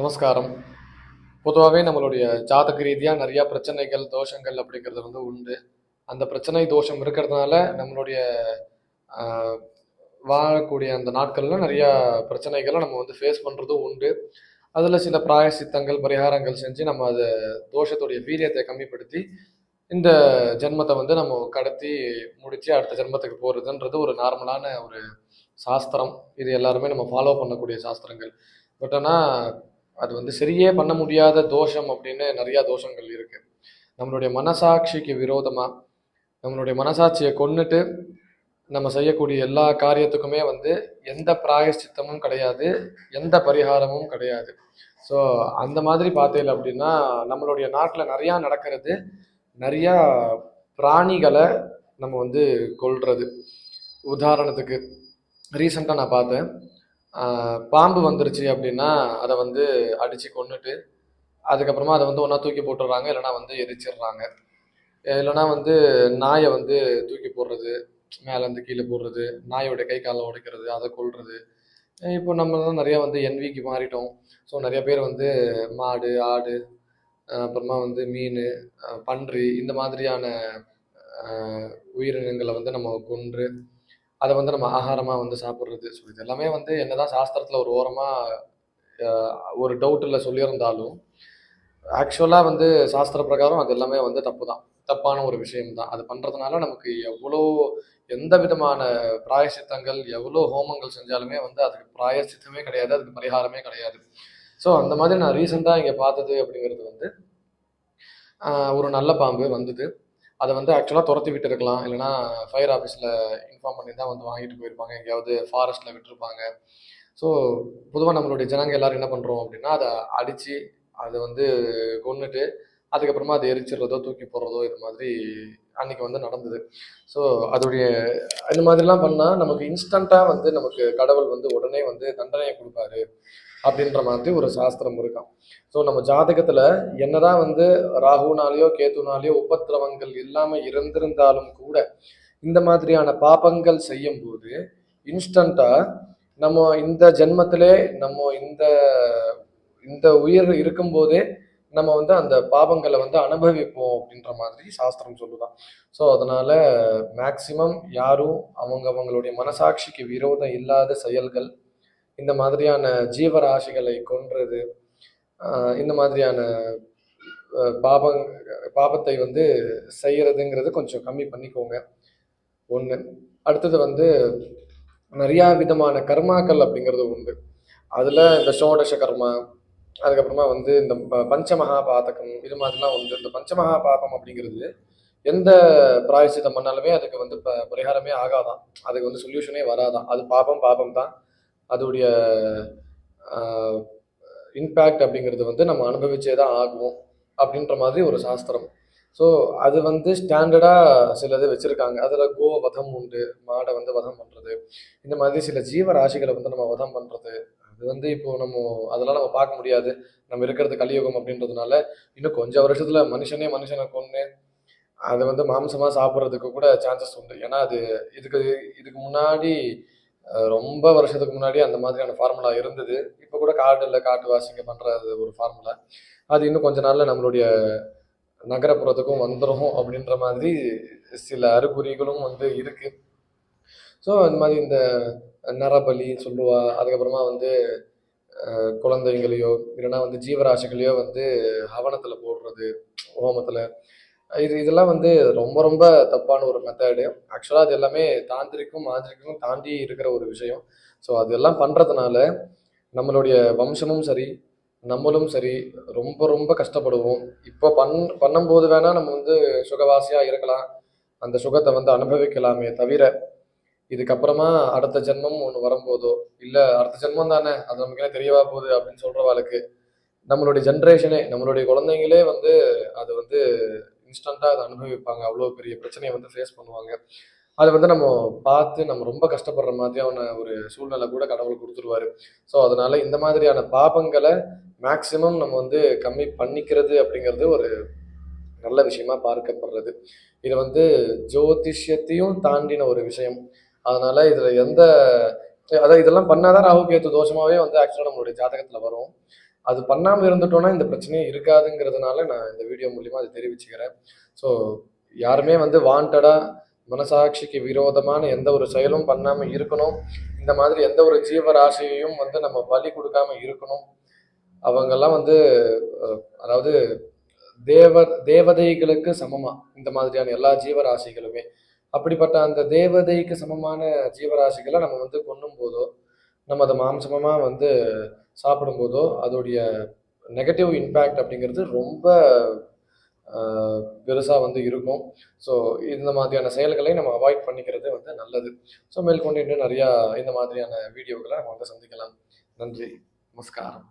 நமஸ்காரம். பொதுவாகவே நம்மளுடைய ஜாதக ரீதியாக நிறையா பிரச்சனைகள் தோஷங்கள் அப்படிங்கிறது வந்து உண்டு. அந்த பிரச்சனை தோஷம் இருக்கிறதுனால நம்மளுடைய வாழக்கூடிய அந்த நாட்களில் நிறையா பிரச்சனைகளை நம்ம வந்து ஃபேஸ் பண்ணுறதும் உண்டு. அதில் சில பிராயசித்தங்கள் பரிகாரங்கள் செஞ்சு நம்ம அதை தோஷத்துடைய வீரியத்தை கம்மிப்படுத்தி இந்த ஜென்மத்தை வந்து நம்ம கடத்தி முடித்து அடுத்த ஜென்மத்துக்கு போகிறதுன்றது ஒரு நார்மலான ஒரு சாஸ்திரம். இது எல்லாருமே நம்ம ஃபாலோ பண்ணக்கூடிய சாஸ்திரங்கள். பட் ஆனால் அது வந்து சரியே பண்ண முடியாத தோஷம் அப்படின்னு நிறையா தோஷங்கள் இருக்குது நம்மளுடைய மனசாட்சிக்கு விரோதமாக நம்மளுடைய மனசாட்சியை கொண்டுட்டு நம்ம செய்யக்கூடிய எல்லா காரியத்துக்குமே வந்து எந்த பிராயஷ்சித்தமும் கிடையாது எந்த பரிகாரமும் கிடையாது. ஸோ அந்த மாதிரி பார்த்தீங்க அப்படின்னா நம்மளுடைய நாட்டில் நிறையா நடக்கிறது நிறையா பிராணிகளை நம்ம வந்து கொள்வது உதாரணத்துக்கு ரீசண்டாக நான் பார்த்தேன். பாம்பு வந்துருச்சு அப்படின்னா அதை வந்து அடித்து கொண்டுட்டு அதுக்கப்புறமா அதை வந்து ஒன்றா தூக்கி போட்டுடுறாங்க இல்லைனா வந்து எரிச்சிடுறாங்க. இல்லைனா வந்து நாயை வந்து தூக்கி போடுறது மேலேருந்து கீழே போடுறது நாயோட கை காலை உடைக்கிறது அதை கொல்றது. இப்போ நம்ம தான் நிறையா வந்து என்விக்கு மாறிட்டோம். ஸோ நிறைய பேர் வந்து மாடு ஆடு அப்புறமா வந்து மீன் பன்றி இந்த மாதிரியான உயிரினங்களை வந்து நம்ம கொன்று அதை வந்து நம்ம ஆகாரமாக வந்து சாப்பிட்றது. ஸோ இது எல்லாமே வந்து என்னதான் சாஸ்திரத்தில் ஒரு ஓரமாக ஒரு டவுட்டில் சொல்லியிருந்தாலும் ஆக்சுவலாக வந்து சாஸ்திர பிரகாரம் அது எல்லாமே வந்து தப்பு தான் தப்பான ஒரு விஷயம் தான் அது பண்ணுறதுனால நமக்கு எவ்வளோ எந்த விதமான பிராயசித்தங்கள் எவ்வளோ ஹோமங்கள் செஞ்சாலுமே வந்து அதுக்கு பிராயசித்தமே கிடையாது அதுக்கு பரிகாரமே கிடையாது. ஸோ அந்த மாதிரி நான் ரீசெண்டாக இங்கே பார்த்தது அப்படிங்கிறது வந்து ஒரு நல்ல பாம்பு வந்தது. அதை வந்து ஆக்சுவலாக துரத்தி விட்டுருக்கலாம். இல்லைனா ஃபயர் ஆஃபீஸில் இன்ஃபார்ம் பண்ணி தான் வந்து வாங்கிட்டு போயிருப்பாங்க. எங்கேயாவது ஃபாரஸ்ட்டில் விட்டுருப்பாங்க. ஸோ பொதுவாக நம்மளுடைய ஜனங்க எல்லோரும் என்ன பண்ணுறோம் அப்படின்னா அதை அடித்து அதை வந்து கொண்டுட்டு அதுக்கப்புறமா அதை எரிச்சிடுறதோ தூக்கி போடுறதோ இது மாதிரி அன்னைக்கு வந்து நடந்தது. ஸோ அதோடைய இந்த மாதிரிலாம் பண்ணால் நமக்கு இன்ஸ்டண்ட்டாக வந்து நமக்கு கடவுள் வந்து உடனே வந்து தண்டனையை கொடுப்பாரு. அப்படின்ற மாதிரி ஒரு சாஸ்திரம் இருக்கும். ஸோ நம்ம ஜாதகத்தில் என்னதான் வந்து ராகுனாலேயோ கேத்துனாலேயோ உபத்திரவங்கள் இல்லாமல் இருந்திருந்தாலும் கூட இந்த மாதிரியான பாபங்கள் செய்யும்போது இன்ஸ்டண்ட்டாக நம்ம இந்த ஜென்மத்திலே நம்ம இந்த இந்த உயிர் இருக்கும்போதே நம்ம வந்து அந்த பாபங்களை வந்து அனுபவிப்போம் அப்படின்ற மாதிரி சாஸ்திரம் சொல்லுதான். ஸோ அதனால மேக்சிமம் யாரும் அவங்க அவங்களுடைய மனசாட்சிக்கு விரோதம் இல்லாத செயல்கள் இந்த மாதிரியான ஜீவராசிகளை கொன்றது. இந்த மாதிரியான பாபங் பாபத்தை வந்து செய்கிறதுங்கிறது கொஞ்சம் கம்மி பண்ணிக்கோங்க. ஒன்று அடுத்தது வந்து நிறையா விதமான கர்மாக்கள் அப்படிங்கிறது உண்டு. அதில் இந்த சோடச கர்மா அதுக்கப்புறமா வந்து இந்த ப- பஞ்சமகா பாதகம் இது மாதிரிலாம் உண்டு. இந்த பஞ்சமகா பாபம் அப்படிங்கிறது எந்த பிராயசித்தம் பண்ணாலுமே அதுக்கு வந்து ப பரிகாரமே ஆகாதான். அதுக்கு வந்து சொல்யூஷனே வராதான். அது பாபம் பாபம் தான் அதோடைய இம்பேக்ட் அப்படிங்கிறது வந்து நம்ம அனுபவிச்சே தான் ஆகும் அப்படின்ற மாதிரி ஒரு சாஸ்திரம். ஸோ அது வந்து ஸ்டாண்டர்டாக சிலது வச்சுருக்காங்க. அதில் கோ வதம் உண்டு மாடை வந்து வதம் பண்ணுறது இந்த மாதிரி சில ஜீவராசிகளை வந்து நம்ம வதம் பண்ணுறது அது வந்து இப்போ நம்ம அதெல்லாம் நம்ம பார்க்க முடியாது. நம்ம இருக்கிறது கலியுகம் அப்படின்றதுனால இன்னும் கொஞ்சம் வருஷத்தில் மனுஷனே மனுஷனை கொன்று அதை வந்து மாம்சமாக சாப்பிட்றதுக்கு கூட சான்சஸ் உண்டு. ஏன்னா அது இதுக்கு இதுக்கு முன்னாடி ரொம்ப வருஷத்துக்கு முன்னாடி அந்த மாதிரியான ஃபார்முலா இருந்தது. இப்போ கூட காட்டில் காட்டு வாசிங்க பண்ணுற அது ஒரு ஃபார்முலா அது இன்னும் கொஞ்ச நாளில் நம்மளுடைய நகரப்புறத்துக்கும் வந்துடும் அப்படின்ற மாதிரி சில அறிகுறிகளும் வந்து இருக்கு. ஸோ இந்த மாதிரி இந்த நரபலி சொல்லுவா அதுக்கப்புறமா வந்து குழந்தைங்களையோ இல்லைன்னா வந்து ஜீவராசிகளையோ வந்து ஹவனத்தில் போடுறது ஹோமத்தில். இது இதெல்லாம் வந்து ரொம்ப ரொம்ப தப்பான ஒரு மெத்தடு ஆக்சுவலாக அது எல்லாமே தாந்திரிக்கும் மாந்திரிக்கும் தாண்டி இருக்கிற ஒரு விஷயம். ஸோ அதெல்லாம் பண்ணுறதுனால நம்மளுடைய வம்சமும் சரி நம்மளும் சரி ரொம்ப ரொம்ப கஷ்டப்படுவோம். இப்போ பண் பண்ணும்போது வேணால் நம்ம வந்து சுகவாசியாக இருக்கலாம். அந்த சுகத்தை வந்து அனுபவிக்கலாமே தவிர இதுக்கப்புறமா அடுத்த ஜென்மம் ஒன்று வரும்போதோ இல்லை அடுத்த ஜென்மம் தானே அது நமக்கு என்ன தெரியவா போகுது அப்படின்னு சொல்கிறவாளுக்கு நம்மளுடைய ஜென்ரேஷனே நம்மளுடைய குழந்தைங்களே வந்து அது வந்து இன்ஸ்டண்ட்டாக அதை அனுபவிப்பாங்க. அவ்வளோ பெரிய பிரச்சனையை வந்து ஃபேஸ் பண்ணுவாங்க. அதை வந்து நம்ம பார்த்து நம்ம ரொம்ப கஷ்டப்படுற மாதிரியான ஒரு சூழ்நிலை கூட கடவுள் கொடுத்துருவாரு. ஸோ அதனால இந்த மாதிரியான பாபங்களை மேக்சிமம் நம்ம வந்து கம்மி பண்ணிக்கிறது அப்படிங்கிறது ஒரு நல்ல விஷயமா பார்க்கப்படுறது. இது வந்து ஜோதிஷ்யத்தையும் தாண்டின ஒரு விஷயம். அதனால இதுல எந்த அதாவது இதெல்லாம் பண்ணாதான் ராகு கேத்து தோஷமாவே வந்து ஆக்சுவலாக நம்மளுடைய ஜாதகத்துல வரும். அது பண்ணாமல் இருந்துட்டோம்னா இந்த பிரச்சனையே இருக்காதுங்கிறதுனால நான் இந்த வீடியோ மூலிமா அதை தெரிவிச்சுக்கிறேன். ஸோ யாருமே வந்து வாண்டடாக மனசாட்சிக்கு விரோதமான எந்த ஒரு செயலும் பண்ணாமல் இருக்கணும். இந்த மாதிரி எந்த ஒரு ஜீவராசியையும் வந்து நம்ம பலி கொடுக்காம இருக்கணும். அவங்கெல்லாம் வந்து அதாவது தேவ தேவதைகளுக்கு சமமாக இந்த மாதிரியான எல்லா ஜீவராசிகளுமே. அப்படிப்பட்ட அந்த தேவதைக்கு சமமான ஜீவராசிகளை நம்ம வந்து கொன்னும் போதோ நம்ம அதை மாம்சமாக வந்து சாப்பிடும்போதோ அதோடைய நெகட்டிவ் இம்பேக்ட் அப்படிங்கிறது ரொம்ப பெருசாக வந்து இருக்கும். ஸோ இந்த மாதிரியான செயல்களை நம்ம அவாய்ட் பண்ணிக்கிறது வந்து நல்லது. ஸோ மேற்கொண்டு இன்னும் நிறையா இந்த மாதிரியான வீடியோக்களை நம்ம வந்து சந்திக்கலாம். நன்றி. நமஸ்காரம்.